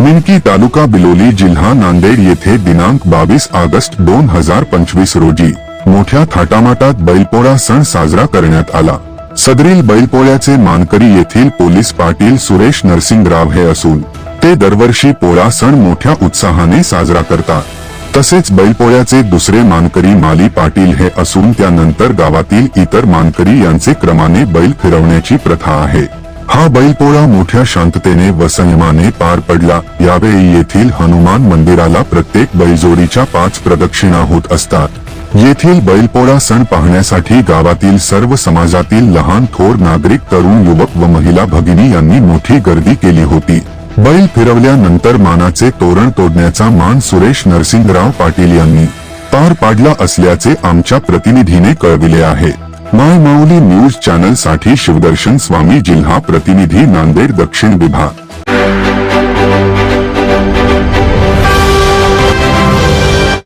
मिनकी तालुका बिलोली जिल्हा नांदेड येथे दिनांक बावीस ऑगस्ट दोन हजार पंचवीस रोजी मोठ्या थाटामाटात बैलपोळा सण साजरा करण्यात आला. सदरील बैलपोळ्याचे मानकरी येथील पोलीस पाटील सुरेश नरसिंगराव हे असून ते दरवर्षी पोळा सण मोठ्या उत्साहाने साजरा करतात. तसेच बैलपोळ्याचे दुसरे मानकरी माली पाटील हे असून त्यानंतर गावातील इतर मानकरी यांचे क्रमाने बैल फिरवण्याची प्रथा आहे. हा बैलपोळा मोठ्या शांततेने व संयमाने पार पडला. यावेळी येथील हनुमान मंदिराला प्रत्येक बैलजोडीच्या पाच प्रदक्षिणा होत असतात. येथील बैलपोळा सण पाहण्यासाठी गावातील सर्व समाजातील लहान थोर नागरिक तरुण युवक व महिला भगिनी यांनी मोठी गर्दी केली होती. बैल फिरवल्यानंतर मानाचे तोरण तोडण्याचा मान सुरेश नरसिंगराव पाटील यांनी. पार पाडला असल्याचे आमच्या प्रतिनिधीने कळविले आहे. माय माऊली न्यूज चॅनलसाठी शिवदर्शन स्वामी जिल्हा प्रतिनिधी नांदेड दक्षिण विभाग.